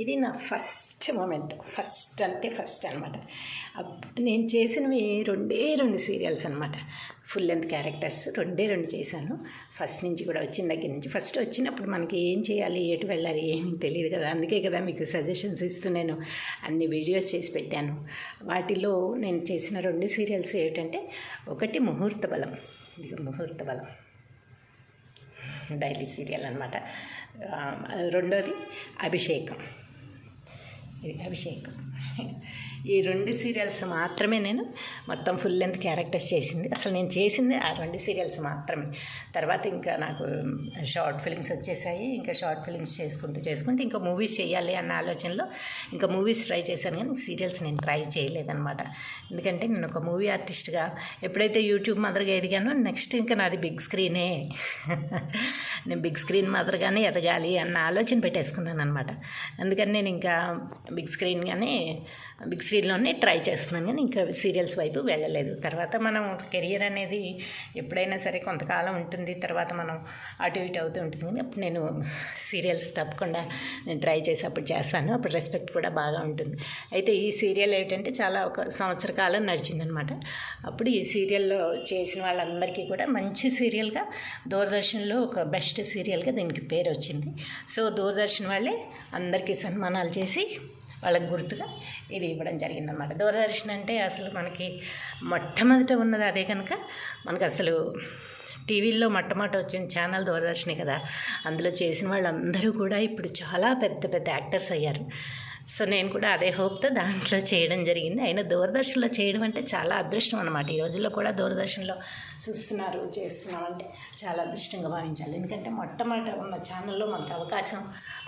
ఇది నా first moment. First అంటే ఫస్ట్ అనమాట నేను చేసినవి రెండే రెండు సీరియల్స్ అనమాట ఫుల్ లెంత్ క్యారెక్టర్స్ రెండే రెండు చేశాను. ఫస్ట్ నుంచి కూడా వచ్చిన దగ్గర నుంచి. ఫస్ట్ వచ్చినప్పుడు మనకి ఏం చేయాలి ఎటు వెళ్ళాలి ఏమి తెలియదు కదా. అందుకే కదా మీకు సజెషన్స్ ఇస్తూ నేను అన్ని వీడియోస్ చేసి పెట్టాను. వాటిలో నేను చేసిన రెండు సీరియల్స్ ఏమిటంటే ఒకటి ముహూర్త బలం. ఇది ముహూర్త బలం. డైలీ సీరియల్ అనమాట రెండోది అభిషేకం. అభిషేకం ఈ రెండు సీరియల్స్ మాత్రమే నేను మొత్తం ఫుల్ లెంత్ క్యారెక్టర్స్ చేసింది. అసలు నేను చేసింది ఆ రెండు సీరియల్స్ మాత్రమే. తర్వాత ఇంకా నాకు షార్ట్ ఫిల్మ్స్ వచ్చేసాయి. ఇంకా షార్ట్ ఫిల్మ్స్ చేసుకుంటూ చేసుకుంటూ ఇంకా మూవీస్ చేయాలి అన్న ఆలోచనలో ఇంకా మూవీస్ ట్రై చేశాను కానీ సీరియల్స్ నేను ట్రై చేయలేదన్నమాట. ఎందుకంటే నేను ఒక మూవీ ఆర్టిస్ట్గా ఎప్పుడైతే యూట్యూబ్ మదర్గా ఎదిగానో నెక్స్ట్ ఇంకా నాది బిగ్ స్క్రీనే. నేను బిగ్ స్క్రీన్ మాదిరిగానే ఎదగాలి అన్న ఆలోచన పెట్టేసుకున్నాను అనమాట అందుకని నేను ఇంకా బిగ్ స్క్రీన్గానే బిగ్ స్క్రీన్లోనే ట్రై చేస్తున్నాను కానీ ఇంకా సీరియల్స్ వైపు వెళ్ళలేదు. తర్వాత మనం కెరియర్ అనేది ఎప్పుడైనా సరే కొంతకాలం ఉంటుంది తర్వాత మనం అటు ఇటు అవుతూ ఉంటుంది కానీ అప్పుడు నేను సీరియల్స్ తప్పకుండా నేను ట్రై చేసి అప్పుడు చేస్తాను. అప్పుడు రెస్పెక్ట్ కూడా బాగా ఉంటుంది. అయితే ఈ సీరియల్ ఏంటంటే చాలా ఒక సంవత్సర కాలం నడిచిందనమాట. అప్పుడు ఈ సీరియల్లో చేసిన వాళ్ళందరికీ కూడా మంచి సీరియల్గా దూరదర్శన్లో ఒక బెస్ట్ సీరియల్గా దీనికి పేరు వచ్చింది సో దూరదర్శన్ వాళ్ళే అందరికీ సన్మానాలు చేసి వాళ్ళకి గుర్తుగా ఇది ఇవ్వడం జరిగిందనమాట దూరదర్శన్ అంటే అసలు మనకి మొట్టమొదట ఉన్నది అదే కనుక మనకు అసలు టీవీల్లో మొట్టమొదటి వచ్చిన ఛానల్ దూరదర్శనే కదా. అందులో చేసిన వాళ్ళందరూ కూడా ఇప్పుడు చాలా పెద్ద పెద్ద యాక్టర్స్ అయ్యారు. సో నేను కూడా అదే హోప్తో దాంట్లో చేయడం జరిగింది. అయినా దూరదర్శన్లో చేయడం అంటే చాలా అదృష్టం అనమాట ఈ రోజుల్లో కూడా దూరదర్శన్లో చూస్తున్నారు చేస్తున్నాం అంటే చాలా అదృష్టంగా భావించాలి. ఎందుకంటే మొట్టమొదట ఉన్న ఛానల్లో మనకు అవకాశం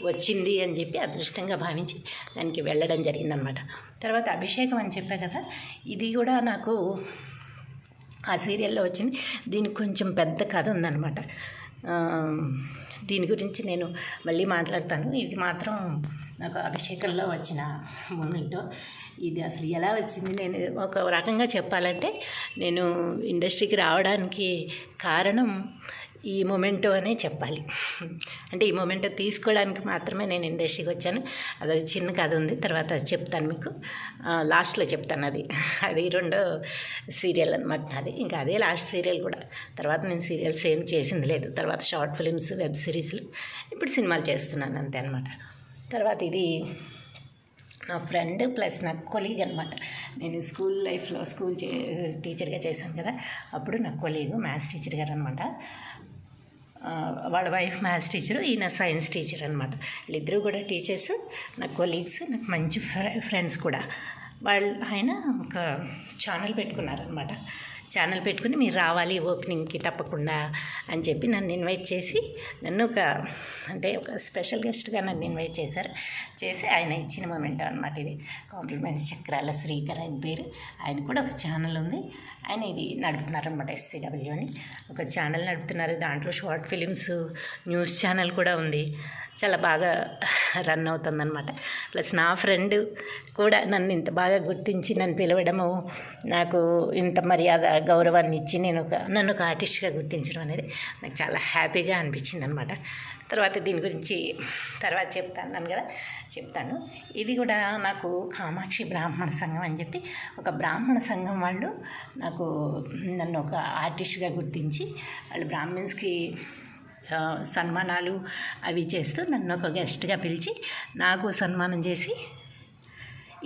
వచ్చింది అని చెప్పి అదృష్టంగా భావించి దానికి వెళ్ళడం జరిగిందనమాట తర్వాత అభిషేకం అని చెప్పా కదా ఇది కూడా నాకు ఆ సీరియల్లో వచ్చింది. దీనికి కొంచెం పెద్ద కథ ఉందన్నమాట. దీని గురించి నేను మళ్ళీ మాట్లాడతాను. ఇది మాత్రం నాకు అభిషేకంలో వచ్చిన మూమెంట్. ఇది అసలు ఎలా వచ్చింది నేను ఒక రకంగా చెప్పాలంటే నేను ఇండస్ట్రీకి రావడానికి కారణం ఈ మొమెంటో అనే చెప్పాలి. అంటే ఈ మొమెంటో తీసుకోవడానికి మాత్రమే నేను ఇండస్ట్రీకి వచ్చాను. అదొక చిన్న కథ ఉంది తర్వాత చెప్తాను మీకు. లాస్ట్లో చెప్తాను అది. అది రెండో సీరియల్ అనమాట అది ఇంకా అదే లాస్ట్ సీరియల్ కూడా. తర్వాత నేను సీరియల్స్ ఏం చేసింది లేదు. తర్వాత షార్ట్ ఫిలిమ్స్ వెబ్ సిరీస్లు. ఇప్పుడు సినిమాలు చేస్తున్నాను అంతే అనమాట తర్వాత ఇది నా ఫ్రెండ్ ప్లస్ నా కొలీగ్ అనమాట నేను స్కూల్ లైఫ్లో స్కూల్ చే టీచర్గా చేశాను కదా అప్పుడు నా కొలీగ్ మ్యాథ్స్ టీచర్ గారు అనమాట వాళ్ళ వైఫ్ మ్యాథ్స్ టీచరు ఈయన సైన్స్ టీచర్ అనమాట వీళ్ళిద్దరూ కూడా టీచర్స్ నా కొలీగ్స్ నాకు మంచి ఫ్రెండ్స్ కూడా. వాళ్ళు ఆయన ఒక ఛానల్ పెట్టుకున్నారనమాట ఛానల్ పెట్టుకుని మీరు రావాలి ఓపెనింగ్కి తప్పకుండా అని చెప్పి నన్ను ఇన్వైట్ చేసి నన్ను ఒక అంటే ఒక స్పెషల్ గెస్ట్గా నన్ను ఇన్వైట్ చేశారు. చేసి ఆయన ఇచ్చిన మూమెంట్ అనమాట ఇది. కాంప్లిమెంట్స్ చక్రాల శ్రీకర్ ఆయన పేరు. ఆయన కూడా ఒక ఛానల్ ఉంది. ఆయన ఇది నడుపుతున్నారు అనమాట ఎస్సీడబ్ల్యూ అని ఒక ఛానల్ నడుపుతున్నారు. దాంట్లో షార్ట్ ఫిలిమ్స్ న్యూస్ ఛానల్ కూడా ఉంది. చాలా బాగా రన్ అవుతుందన్నమాట. ప్లస్ నా ఫ్రెండ్ కూడా నన్ను ఇంత బాగా గుర్తించి నన్ను పిలవడము నాకు ఇంత మర్యాద గౌరవాన్ని ఇచ్చి నేను ఒక నన్ను ఒక ఆర్టిస్ట్గా గుర్తించడం అనేది నాకు చాలా హ్యాపీగా అనిపించింది అనమాట తర్వాత దీని గురించి తర్వాత చెప్తాను కదా చెప్తాను. ఇది కూడా నాకు కామాక్షి బ్రాహ్మణ సంఘం అని చెప్పి ఒక బ్రాహ్మణ సంఘం వాళ్ళు నాకు నన్ను ఒక ఆర్టిస్ట్గా గుర్తించి వాళ్ళు బ్రాహ్మిన్స్కి సన్మానాలు అవి చేస్తూ నన్ను ఒక గెస్ట్గా పిలిచి నాకు సన్మానం చేసి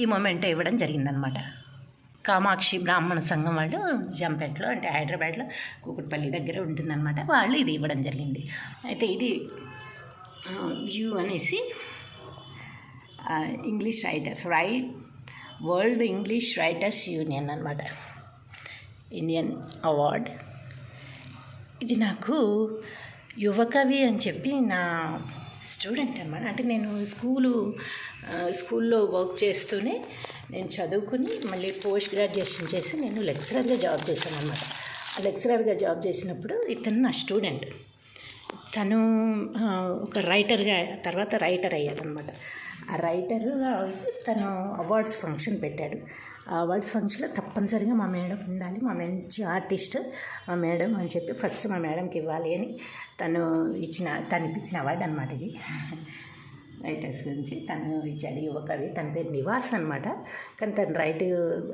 ఈ మూమెంట్ ఇవ్వడం జరిగిందనమాట కామాక్షి బ్రాహ్మణ సంఘం వాళ్ళు జంపేటలో అంటే హైదరాబాద్లో కూకుట్పల్లి దగ్గర ఉంటుందన్నమాట. వాళ్ళు ఇది ఇవ్వడం జరిగింది. అయితే ఇది యూ అనేసి English writers right world English writers union అనమాట ఇండియన్ అవార్డ్. ఇది నాకు యువకవి అని చెప్పి నా స్టూడెంట్ అనమాట అంటే నేను స్కూలు స్కూల్లో వర్క్ చేస్తూనే నేను చదువుకుని మళ్ళీ పోస్ట్ గ్రాడ్యుయేషన్ చేసి నేను లెక్చరర్గా జాబ్ చేశాను అనమాట లెక్చరర్గా జాబ్ చేసినప్పుడు ఇతను నా స్టూడెంట్. తను ఒక రైటర్గా తర్వాత రైటర్ అయ్యాడనమాట ఆ రైటర్ తను అవార్డ్స్ ఫంక్షన్ పెట్టాడు. ఆ అవార్డ్స్ ఫంక్షన్లో తప్పనిసరిగా మా మేడం ఉండాలి. మా మంచి ఆర్టిస్ట్ మా మేడం అని చెప్పి ఫస్ట్ మా మేడంకి ఇవ్వాలి అని తను ఇచ్చిన తను అవార్డు అనమాట ఇది. రైటర్స్ గురించి తను ఇచ్చాడు. యువకవి తన పేరు నివాస్ అనమాట కానీ తను రైట్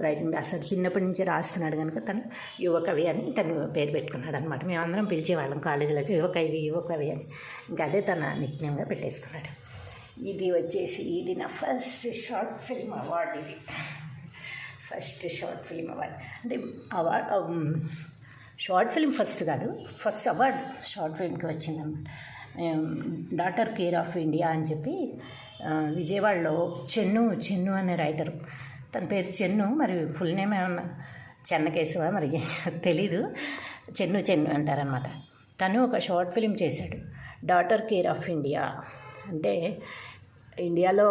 రైటింగ్ అసలు చిన్నప్పటి నుంచి రాస్తున్నాడు కనుక తను యువకవి అని తను పేరు పెట్టుకున్నాడు అనమాట మేమందరం పిలిచేవాళ్ళం కాలేజీలో వచ్చి యువకవి అని. ఇంకా అదే తన నిత్యంగా పెట్టేసుకున్నాడు. ఇది వచ్చేసి ఇది నా ఫస్ట్ షార్ట్ ఫిల్మ్ అవార్డు ఇది. ఫస్ట్ షార్ట్ ఫిల్మ్ అవార్డు అంటే అవార్డు షార్ట్ ఫిల్మ్ ఫస్ట్ కాదు ఫస్ట్ అవార్డ్ షార్ట్ ఫిల్మ్కి వచ్చిందన్నమాట. డాటర్ కేర్ ఆఫ్ ఇండియా అని చెప్పి విజయవాడలో చెన్ను చెన్ను అనే రైటర్ తన పేరు చెన్ను మరి ఫుల్ నేమ్ ఏమన్నా చెన్నకేశవ మరి తెలీదు. చెన్ను చెన్ను అంటారనమాట తను ఒక షార్ట్ ఫిల్మ్ చేశాడు డాటర్ కేర్ ఆఫ్ ఇండియా. అంటే ఇండియాలో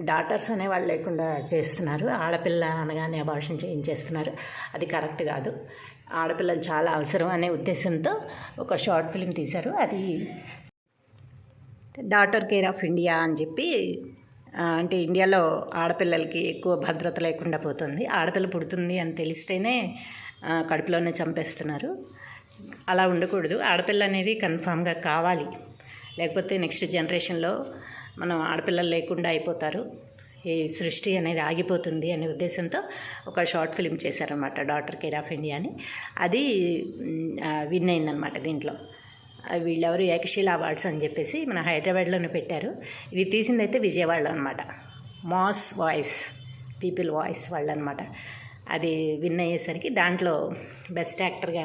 డాటర్స్ అనే వాళ్ళు లేకుండా చేస్తున్నారు ఆడపిల్ల అనగానే అబార్షన్ చేయించేస్తున్నారు. అది కరెక్ట్ కాదు. ఆడపిల్లలు చాలా అవసరం అనే ఉద్దేశంతో ఒక షార్ట్ ఫిల్మ్ తీశారు. అది డాటర్ కేర్ ఆఫ్ ఇండియా అని చెప్పి అంటే ఇండియాలో ఆడపిల్లలకి ఎక్కువ భద్రత లేకుండా పోతుంది. ఆడపిల్ల పుడుతుంది అని తెలిస్తేనే కడుపులోనే చంపేస్తున్నారు. అలా ఉండకూడదు. ఆడపిల్ల అనేది కన్ఫామ్గా కావాలి. లేకపోతే నెక్స్ట్ జనరేషన్లో మనం ఆడపిల్లలు లేకుండా అయిపోతారు. ఈ సృష్టి అనేది ఆగిపోతుంది అనే ఉద్దేశంతో ఒక షార్ట్ ఫిల్మ్ చేశారనమాట డాటర్ కేర్ ఆఫ్ ఇండియా అని. అది విన్ అయిందనమాట దీంట్లో. వీళ్ళెవరు ఏకశీల అవార్డ్స్ అని చెప్పేసి మన హైదరాబాద్లోనే పెట్టారు. ఇది తీసిందైతే విజయవాడలో అనమాట మాస్ వాయిస్ పీపుల్ వాయిస్ వాళ్ళు అనమాట అది విన్ అయ్యేసరికి దాంట్లో బెస్ట్ యాక్టర్గా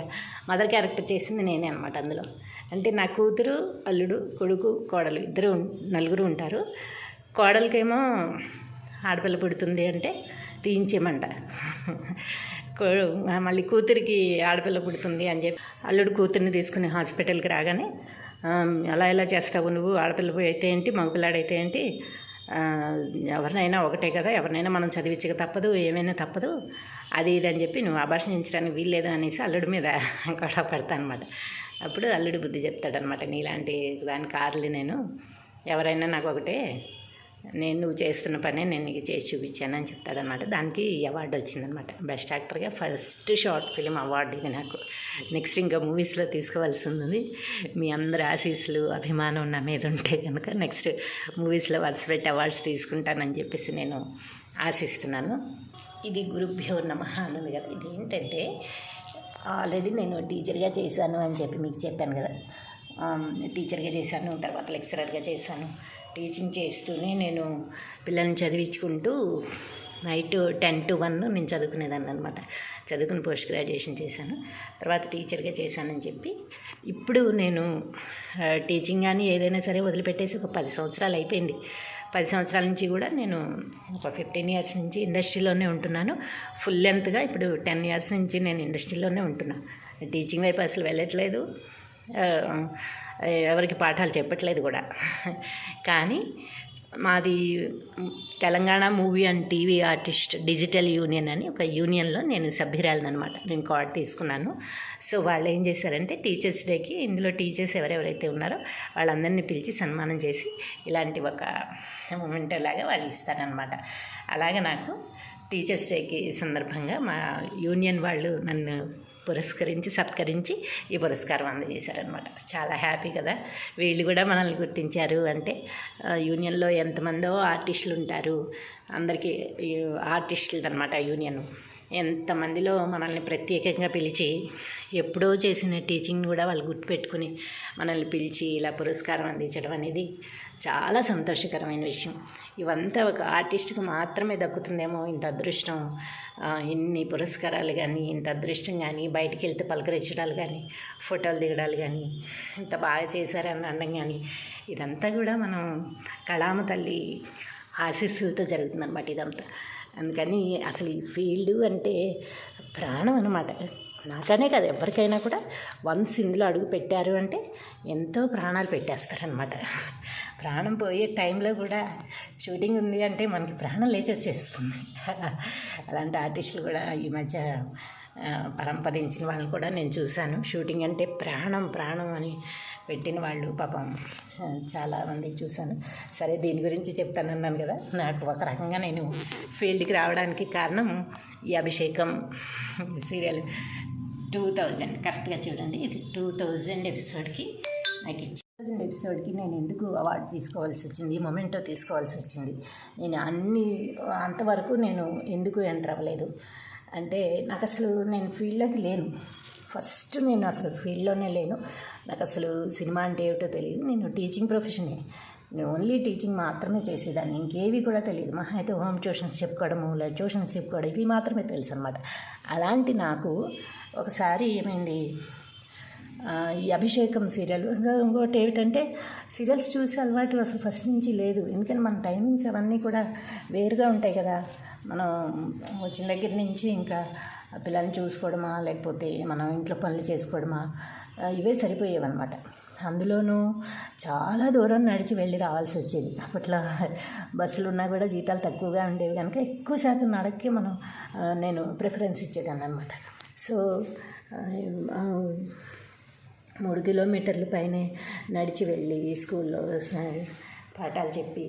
మదర్ క్యారెక్టర్ చేసింది నేనే అనమాట అందులో. అంటే నా కూతురు అల్లుడు కొడుకు కోడలు ఇద్దరు నలుగురు ఉంటారు. కోడలకేమో ఆడపిల్ల పుడుతుంది అంటే తీయించేయమంట. కో- మళ్ళీ కూతురికి ఆడపిల్ల పుడుతుంది అని చెప్పి అల్లుడు కూతుర్ని తీసుకుని హాస్పిటల్కి రాగానే అలా ఎలా చేస్తావు నువ్వు? ఆడపిల్ల అయితే ఏంటి? మగపిల్లాడైతే ఏంటి? ఎవరినైనా ఒకటే కదా? ఎవరినైనా మనం చదివించక తప్పదు ఏమైనా తప్పదు. అది ఇది అని చెప్పి నువ్వు అభాషించడానికి వీల్లేదు అనేసి అల్లుడి మీద గొడవ పెడతా అనమాట అప్పుడు అల్లుడు బుద్ధి చెప్తాడనమాట నీలాంటి దాని కార్లు నేను ఎవరైనా నాకు ఒకటే నేను నువ్వు చేస్తున్న పనే నేను నీకు చేసి చూపించాను అని చెప్తాడనమాట దానికి ఈ అవార్డు వచ్చిందనమాట బెస్ట్ యాక్టర్గా ఫస్ట్ షార్ట్ ఫిలిం అవార్డు ఇది నాకు. నెక్స్ట్ ఇంకా మూవీస్లో తీసుకోవాల్సి ఉంది. మీ అందరి ఆశీస్సులు అభిమానం నా మీద ఉంటే కనుక నెక్స్ట్ మూవీస్లో వరుస పెట్టి అవార్డ్స్ తీసుకుంటానని చెప్పేసి నేను ఆశిస్తున్నాను. ఇది గురుభ్యో నమ అని ఉంది కదా. ఇది ఏంటంటే ఆల్రెడీ నేను టీచర్గా చేశాను అని చెప్పి మీకు చెప్పాను కదా. టీచర్గా చేశాను తర్వాత లెక్చరర్గా చేశాను. టీచింగ్ చేస్తూనే నేను పిల్లల్ని చదివించుకుంటూ నైట్ టెన్ టు వన్ నేను చదువుకునేదాన్ని అనమాట చదువుకుని పోస్ట్ గ్రాడ్యుయేషన్ చేశాను. తర్వాత టీచర్గా చేశానని చెప్పి ఇప్పుడు నేను టీచింగ్ కానీ ఏదైనా సరే వదిలిపెట్టేసి ఒక పది సంవత్సరాలు అయిపోయింది. పది సంవత్సరాల నుంచి కూడా నేను ఒక ఫిఫ్టీన్ ఇయర్స్ నుంచి ఇండస్ట్రీలోనే ఉంటున్నాను. ఫుల్ లెంత్గా ఇప్పుడు టెన్ ఇయర్స్ నుంచి నేను ఇండస్ట్రీలోనే ఉంటున్నాను టీచింగ్ వైపు అసలు వెళ్ళట్లేదు. ఎవరికి పాఠాలు చెప్పట్లేదు కూడా. కానీ మాది Telangana movie and TV artist digital union అని ఒక యూనియన్లో నేను సభ్యురాలను అనమాట నేను కార్డ్ తీసుకున్నాను. సో వాళ్ళు ఏం చేశారంటే టీచర్స్ డేకి ఇందులో టీచర్స్ ఎవరెవరైతే ఉన్నారో వాళ్ళందరినీ పిలిచి సన్మానం చేసి ఇలాంటి ఒక మూమెంట్ లాగా వాళ్ళు ఇస్తారనమాట. అలాగే నాకు టీచర్స్ డేకి సందర్భంగా మా యూనియన్ వాళ్ళు నన్ను పురస్కరించి సత్కరించి ఈ పురస్కారం అందజేశారనమాట చాలా హ్యాపీ కదా. వీళ్ళు కూడా మనల్ని గుర్తించారు అంటే యూనియన్లో ఎంతమందో ఆర్టిస్టులు ఉంటారు అందరికీ ఆర్టిస్టులు అనమాట యూనియన్. ఎంతమందిలో మనల్ని ప్రత్యేకంగా పిలిచి ఎప్పుడో చేసిన టీచింగ్ కూడా వాళ్ళు గుర్తుపెట్టుకుని మనల్ని పిలిచి ఇలా పురస్కారం అందించడం అనేది చాలా సంతోషకరమైన విషయం. ఇవంతా ఒక ఆర్టిస్ట్కి మాత్రమే దక్కుతుందేమో ఇంత అదృష్టం. ఇన్ని పురస్కారాలు కానీ ఇంత అదృష్టం కానీ బయటికి వెళ్తే పలకరించడాలు కానీ ఫోటోలు దిగడాలు కానీ ఇంత బాగా చేశారని అనడం కానీ ఇదంతా కూడా మనం కళామ తల్లి ఆశీస్సులతో జరుగుతుందన్నమాట ఇదంతా. అందుకని అసలు ఈ ఫీల్డ్ అంటే ప్రాణం అనమాట నాకనే కాదు ఎవరికైనా కూడా వన్స్ ఇందులో అడుగు పెట్టారు అంటే ఎంతో ప్రాణాలు పెట్టేస్తారనమాట ప్రాణం పోయే టైంలో కూడా షూటింగ్ ఉంది అంటే మనకి ప్రాణం లేచి వచ్చేస్తుంది. అలాంటి ఆర్టిస్టులు కూడా ఈ మధ్య పరంపరించిన పరంపదించిన వాళ్ళని కూడా నేను చూశాను. షూటింగ్ అంటే ప్రాణం ప్రాణం అని పెట్టిన వాళ్ళు పాపం చాలామంది చూశాను. సరే దీని గురించి చెప్తానన్నాను కదా. నాకు ఒక రకంగా నేను ఫీల్డ్కి రావడానికి కారణం ఈ అభిషేకం సీరియల్ టూ థౌజండ్. కరెక్ట్గా చూడండి ఇది టూ థౌజండ్ ఎపిసోడ్కి నాకు ఇచ్చి థౌజండ్ ఎపిసోడ్కి నేను ఎందుకు అవార్డు తీసుకోవాల్సి వచ్చింది మొమెంటో తీసుకోవాల్సి వచ్చింది? నేను అన్ని అంతవరకు నేను ఎందుకు ఎంటర్ అవ్వలేదు? అంటే నాకు అసలు నేను ఫీల్డ్లోకి లేను. ఫస్ట్ నేను అసలు ఫీల్డ్లోనే లేను. నాకు అసలు సినిమా అంటే ఏమిటో తెలియదు నేను టీచింగ్ ప్రొఫెషనే. నేను ఓన్లీ టీచింగ్ మాత్రమే చేసేదాన్ని. ఇంకేవి కూడా తెలియదు మహా అయితే హోమ్ ట్యూషన్స్ చెప్పుకోవడము లేదా ట్యూషన్స్ చెప్పుకోవడం ఇవి మాత్రమే తెలుసు అనమాట అలాంటి నాకు ఒకసారి ఏమైంది? ఈ అభిషేకం సీరియల్. ఇంకోటి ఏమిటంటే సీరియల్స్ చూసే అలవాటు అసలు ఫస్ట్ నుంచి లేదు. ఎందుకంటే మన టైమింగ్స్ అవన్నీ కూడా వేరుగా ఉంటాయి కదా. మనం వచ్చిన దగ్గర నుంచి ఇంకా పిల్లల్ని చూసుకోవడమా లేకపోతే మనం ఇంట్లో పనులు చేసుకోవడమా ఇవే సరిపోయేవన్నమాట. అందులోనూ చాలా దూరం నడిచి వెళ్ళి రావాల్సి వచ్చేది. అప్పట్లో బస్సులు ఉన్నా కూడా జీతాలు తక్కువగా ఉండేవి కనుక ఎక్కువ శాతం నడక్కి మనం నేను ప్రిఫరెన్స్ ఇచ్చేదాన్ని అనమాట సో మూడు కిలోమీటర్లు పైనే నడిచి వెళ్ళి స్కూల్లో పాఠాలు చెప్పి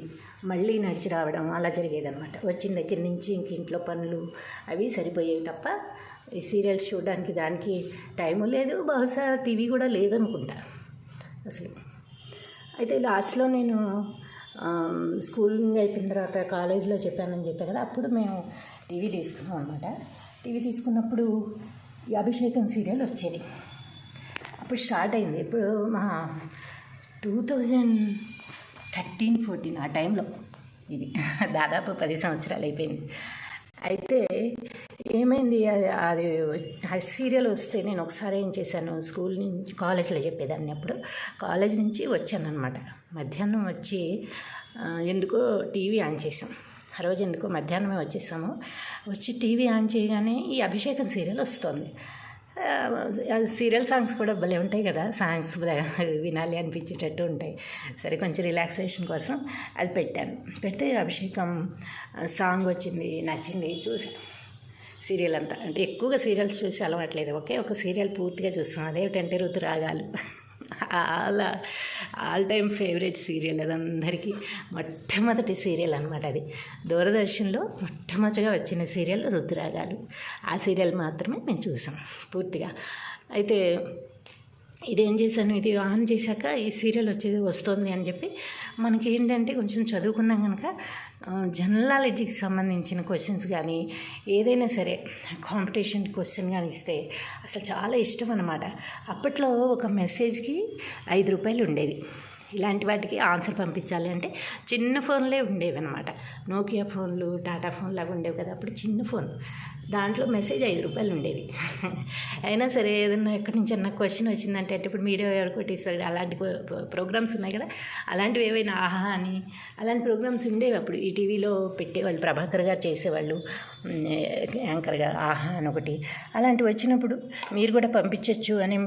మళ్ళీ నడిచి రావడం అలా జరిగేదనమాట వచ్చిన దగ్గర నుంచి ఇంక ఇంట్లో పనులు అవి సరిపోయేవి తప్ప ఈ సీరియల్స్ చూడడానికి దానికి టైము లేదు బహుశా టీవీ కూడా లేదనుకుంటా. అసలు అయితే లాస్ట్లో నేను స్కూలింగ్ అయిపోయిన తర్వాత కాలేజీలో చెప్పానని చెప్పా కదా అప్పుడు మేము టీవీ తీసుకున్నాం అనమాట టీవీ తీసుకున్నప్పుడు ఈ అభిషేకం సీరియల్ వచ్చేది. అప్పుడు స్టార్ట్ అయింది. ఇప్పుడు మా టూ థౌజండ్ థర్టీన్ ఫోర్టీన్ ఆ టైంలో. ఇది దాదాపు పది సంవత్సరాలు అయిపోయింది. అయితే ఏమైంది? అది అది సీరియల్ వస్తే నేను ఒకసారి ఏం చేశాను? స్కూల్ నుంచి కాలేజ్లో చెప్పేదాన్ని అప్పుడు. కాలేజ్ నుంచి వచ్చాను అనమాట మధ్యాహ్నం వచ్చి ఎందుకో టీవీ ఆన్ చేసాం ఆ రోజు ఎందుకో మధ్యాహ్నమే వచ్చేసాము. వచ్చి టీవీ ఆన్ చేయగానే ఈ అభిషేకం సీరియల్ వస్తుంది. సీరియల్ సాంగ్స్ కూడా భలే ఉంటాయి కదా. సాంగ్స్ వినాలి అనిపించేటట్టు ఉంటాయి. సరే కొంచెం రిలాక్సేషన్ కోసం అది పెట్టాను. పెడితే అభిషేకం సాంగ్ వచ్చింది నచ్చింది చూసాను సీరియల్ అంతా. అంటే ఎక్కువగా సీరియల్స్ చూసి అలవాట్లేదు ఒకే ఒక సీరియల్ పూర్తిగా చూస్తాం. అదేమిటంటే ఋతురాగాలు అలా ఆల్ టైమ్ ఫేవరెట్ సీరియల్ అది అందరికీ. మొట్టమొదటి సీరియల్ అనమాట అది. దూరదర్శన్లో మొట్టమొదటిగా వచ్చిన సీరియల్ ఋతురాగాలు ఆ సీరియల్ మాత్రమే మేము చూసాం పూర్తిగా. అయితే ఇదేం చేశాను? ఇది ఆన్ చేశాక ఈ సీరియల్ వచ్చేది వస్తుంది అని చెప్పి మనకి ఏంటంటే కొంచెం చదువుకున్నాం కనుక జనరల్ సంబంధించిన క్వశ్చన్స్ కానీ ఏదైనా సరే కాంపిటీషన్ క్వశ్చన్ కానీ ఇస్తే అసలు చాలా ఇష్టం అనమాట అప్పట్లో ఒక మెసేజ్కి ఐదు రూపాయలు ఉండేది ఇలాంటి వాటికి ఆన్సర్ పంపించాలి అంటే చిన్న ఫోన్లే ఉండేవి అనమాట నోకియా ఫోన్లు టాటా ఫోన్లు అవి ఉండేవి కదా అప్పుడు చిన్న ఫోన్ దాంట్లో మెసేజ్ ఐదు రూపాయలు ఉండేది. అయినా సరే ఏదన్నా ఎక్కడి నుంచి అన్న క్వశ్చన్ వచ్చిందంటే అంటే ఇప్పుడు మీడియా కోటీశ్వరుడు అలాంటి ప్రోగ్రామ్స్ ఉన్నాయి కదా అలాంటివి ఏవైనా ఆహా అని అలాంటి ప్రోగ్రామ్స్ ఉండేవి అప్పుడు. ఈ టీవీలో పెట్టేవాళ్ళు ప్రభాకర్ గారు చేసేవాళ్ళు యాంకర్గా ఆహా అని ఒకటి. అలాంటివి వచ్చినప్పుడు మీరు కూడా పంపించవచ్చు అని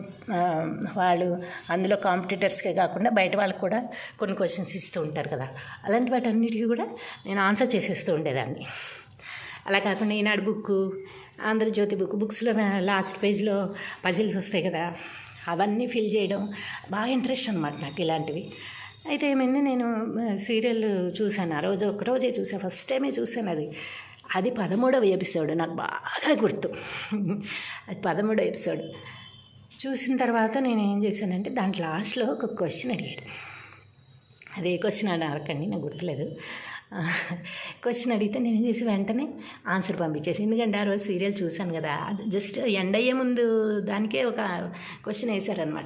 వాళ్ళు అందులో కాంపిటీటర్స్కే కాకుండా బయట వాళ్ళకి కూడా కొన్ని క్వశ్చన్స్ ఇస్తూ ఉంటారు కదా. అలాంటి వాటన్నిటికీ కూడా నేను ఆన్సర్ చేసేస్తూ ఉండేదాన్ని. అలా కాకుండా ఈనాడు బుక్ ఆంధ్రజ్యోతి బుక్ బుక్స్లో లాస్ట్ పేజ్లో పజిల్స్ వస్తాయి కదా అవన్నీ ఫిల్ చేయడం బాగా ఇంట్రెస్ట్ అనమాట నాకు ఇలాంటివి. అయితే ఏమైంది నేను సీరియల్ చూశాను. ఆ రోజు ఒక రోజే చూసాను ఫస్ట్ టైమే చూశాను అది. అది పదమూడవ ఎపిసోడ్ నాకు బాగా గుర్తు. అది పదమూడవ ఎపిసోడ్. చూసిన తర్వాత నేను ఏం చేశానంటే దాంట్లో లాస్ట్లో ఒక క్వశ్చన్ అడిగాడు అదే క్వశ్చన్ అని అడగండి నాకు గుర్తులేదు. క్వశ్చన్ అడిగితే నేను ఏం చేసి వెంటనే ఆన్సర్ పంపించేసి ఎందుకంటే ఆ రోజు సీరియల్ చూశాను కదా జస్ట్ ఎండ్ అయ్యే ముందు దానికే ఒక క్వశ్చన్ వేశారనమాట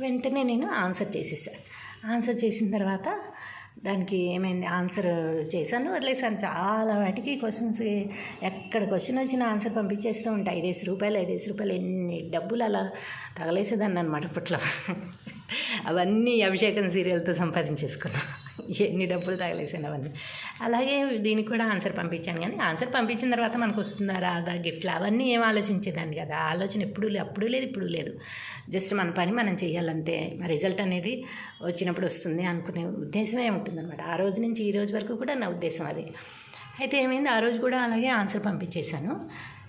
వెంటనే నేను ఆన్సర్ చేసేసాను ఆన్సర్ చేసిన తర్వాత దానికి ఏమైంది ఆన్సర్ చేశాను వదిలేసాను చాలా వాటికి క్వశ్చన్స్ ఎక్కడ క్వశ్చన్ వచ్చిన ఆన్సర్ పంపించేస్తూ ఉంటాయి ఐదేసి రూపాయలు ఐదేసి రూపాయలు ఎన్ని డబ్బులు అలా తగలేసేదాన్ని అనమాట అప్పట్లో. అవన్నీ అభిషేకం సీరియల్తో సంపాదించేసుకున్నాను ఎన్ని డబ్బులు తగలేసినవన్నీ అవన్నీ. అలాగే దీనికి కూడా ఆన్సర్ పంపించాను కానీ ఆన్సర్ పంపించిన తర్వాత మనకు వస్తుందా రాదా గిఫ్ట్లు అవన్నీ ఏం ఆలోచించేదాన్ని కదా. ఆ ఆలోచన ఎప్పుడు లేదు అప్పుడు లేదు ఇప్పుడు లేదు. జస్ట్ మన పని మనం చేయాలంటే రిజల్ట్ అనేది వచ్చినప్పుడు వస్తుంది అనుకునే ఉద్దేశమే ఉంటుందన్నమాట. ఆ రోజు నుంచి ఈ రోజు వరకు కూడా నా ఉద్దేశం అది. అయితే ఏమైంది? ఆ రోజు కూడా అలాగే ఆన్సర్ పంపించేశాను.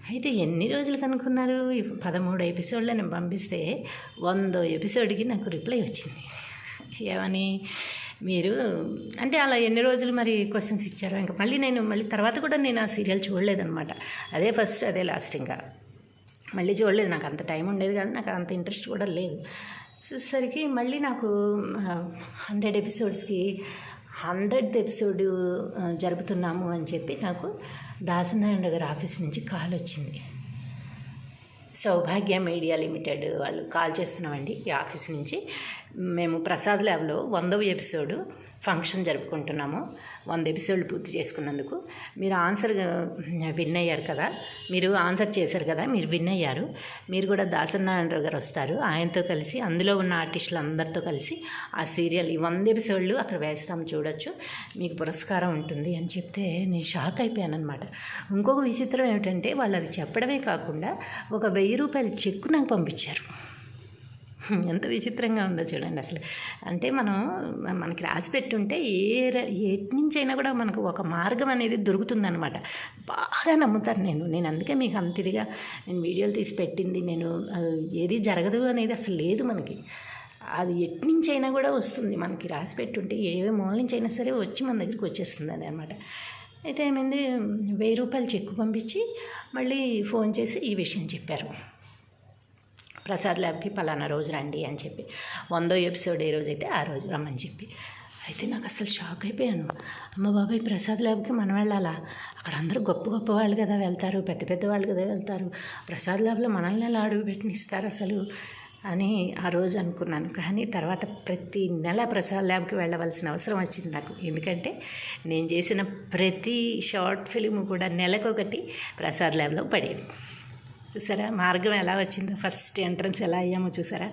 అయితే ఎన్ని రోజులు కనుక్కున్నారు? పదమూడు ఎపిసోడ్లో నేను పంపిస్తే వందో ఎపిసోడ్కి నాకు రిప్లై వచ్చింది. ఏమని? మీరు అంటే అలా ఎన్ని రోజులు మరి క్వశ్చన్స్ ఇచ్చారు ఇంకా మళ్ళీ నేను మళ్ళీ తర్వాత కూడా నేను ఆ సీరియల్ చూడలేదనమాట అదే ఫస్ట్ అదే లాస్ట్ ఇంకా. మళ్ళీ చూడలేదు నాకు అంత టైం ఉండేది కానీ నాకు అంత ఇంట్రెస్ట్ కూడా లేదు. చూసేసరికి మళ్ళీ నాకు హండ్రెడ్ ఎపిసోడ్స్కి హండ్రెడ్ ఎపిసోడ్ జరుపుతున్నాము అని చెప్పి నాకు దాసనారాయణ గారి ఆఫీస్ నుంచి కాల్ వచ్చింది. సౌభాగ్య మీడియా లిమిటెడ్ వాళ్ళు కాల్ చేస్తున్నామండి ఈ ఆఫీస్ నుంచి. మేము ప్రసాద్ ల్యాబ్లో వందవ ఎపిసోడ్ ఫంక్షన్ జరుపుకుంటున్నాము. వంద ఎపిసోడ్లు పూర్తి చేసుకున్నందుకు. మీరు ఆన్సర్ విన్ అయ్యారు కదా. మీరు ఆన్సర్ చేశారు కదా మీరు విన్ అయ్యారు. మీరు కూడా దాసనారాయణరావు గారు వస్తారు. ఆయనతో కలిసి అందులో ఉన్న ఆర్టిస్టులు అందరితో కలిసి ఆ సీరియల్ ఈ వంద ఎపిసోడ్లు అక్కడ వేస్తాం చూడొచ్చు. మీకు పురస్కారం ఉంటుంది అని చెప్తే నేను షాక్ అయిపోయాను అనమాట ఇంకొక విచిత్రం ఏమిటంటే వాళ్ళు అది చెప్పడమే కాకుండా ఒక వెయ్యి రూపాయల చెక్కు నాకు పంపించారు. ఎంత విచిత్రంగా ఉందో చూడండి అసలు. అంటే మనం మనకి రాసి పెట్టుంటే ఏ ఎటు నుంచి అయినా కూడా మనకు ఒక మార్గం అనేది దొరుకుతుందనమాట బాగా నమ్ముతాను నేను. నేను అందుకే మీకు అంత ఇదిగా నేను వీడియోలు తీసి పెట్టింది. నేను ఏది జరగదు అనేది అసలు లేదు మనకి. అది ఎటు నుంచి అయినా కూడా వస్తుంది. మనకి రాసి పెట్టుంటే ఏ మూల నుంచి అయినా సరే వచ్చి మన దగ్గరికి వచ్చేస్తుంది అని అనమాట అయితే ఏమైంది? వెయ్యి రూపాయలు చెక్కు పంపించి మళ్ళీ ఫోన్ చేసి ఈ విషయం చెప్పారు. ప్రసాద్ ల్యాబ్కి పలానా రోజు రండి అని చెప్పి వందో ఎపిసోడ్ ఏ రోజు అయితే ఆ రోజు రమ్మని చెప్పి. అయితే నాకు అసలు షాక్ అయిపోయాను. అమ్మ బాబాయ్ ప్రసాద్ ల్యాబ్కి మనం వెళ్ళాలా? అక్కడ అందరూ గొప్ప గొప్ప వాళ్ళు కదా వెళ్తారు పెద్ద పెద్ద వాళ్ళు కదా వెళ్తారు. ప్రసాద్ ల్యాబ్లో మనల్ని ఎలా అడుగు పెట్టినిస్తారు అసలు? అని ఆ రోజు అనుకున్నాను. కానీ తర్వాత ప్రతి నెల ప్రసాద్ ల్యాబ్కి వెళ్ళవలసిన అవసరం వచ్చింది నాకు. ఎందుకంటే నేను చేసిన ప్రతి షార్ట్ ఫిలిం కూడా నెలకొకటి ప్రసాద్ ల్యాబ్లో పడేది. చూసారా? మార్గం ఎలా వచ్చిందో ఫస్ట్ ఎంట్రన్స్ ఎలా అయ్యామో చూసారా?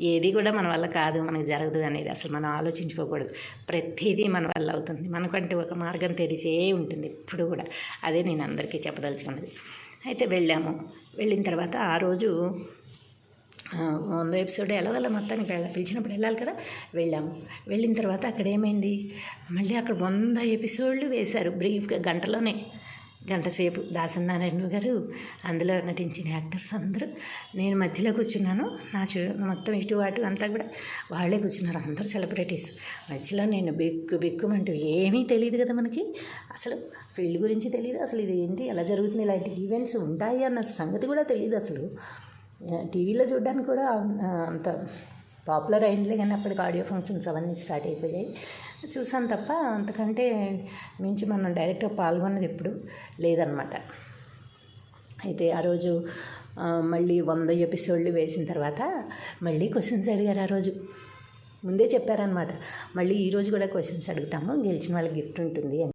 ఏది కూడా మన వల్ల కాదు మనకు జరగదు అనేది అసలు మనం ఆలోచించుకోకూడదు. ప్రతిదీ మన వల్ల అవుతుంది. మనకంటే ఒక మార్గం తెరిచే ఉంటుంది ఇప్పుడు కూడా. అదే నేను అందరికీ చెప్పదలుచుకున్నది. అయితే వెళ్ళాము. వెళ్ళిన తర్వాత ఆ రోజు వంద ఎపిసోడ్ ఎలాగల మొత్తానికి? వెళ్ళాలి పిలిచినప్పుడు వెళ్ళాలి కదా? వెళ్ళాము. వెళ్ళిన తర్వాత అక్కడ ఏమైంది? మళ్ళీ అక్కడ వంద ఎపిసోడ్లు వేశారు బ్రీఫ్గా గంటలోనే. గంటసేపు దాసనారాయణ గారు అందులో నటించిన యాక్టర్స్ అందరూ నేను మధ్యలో కూర్చున్నాను. నా చూ మొత్తం ఇటు అటు అంతా కూడా వాళ్ళే కూర్చున్నారు. అందరూ సెలబ్రిటీస్ మధ్యలో నేను బిక్కు బిక్కుమంటూ ఏమీ తెలియదు కదా మనకి. అసలు ఫీల్డ్ గురించి తెలియదు అసలు ఇది ఏంటి? ఎలా జరుగుతుంది? ఇలాంటి ఈవెంట్స్ ఉంటాయి అన్న సంగతి కూడా తెలియదు అసలు. టీవీలో చూడడానికి కూడా అంత పాపులర్ అయిందిలే కానీ అప్పటికి ఆడియో ఫంక్షన్స్ అవన్నీ స్టార్ట్ అయిపోయాయి. చూసాను తప్ప అంతకంటే మించి మనం డైరెక్ట్గా పాల్గొన్నది ఎప్పుడు లేదనమాట అయితే ఆ రోజు మళ్ళీ వంద ఎపిసోడ్లు వేసిన తర్వాత మళ్ళీ క్వశ్చన్స్ అడిగారు ఆ రోజు. ముందే చెప్పారనమాట మళ్ళీ ఈ రోజు కూడా క్వశ్చన్స్ అడుగుతాము. గెలిచిన వాళ్ళకి గిఫ్ట్ ఉంటుంది అని.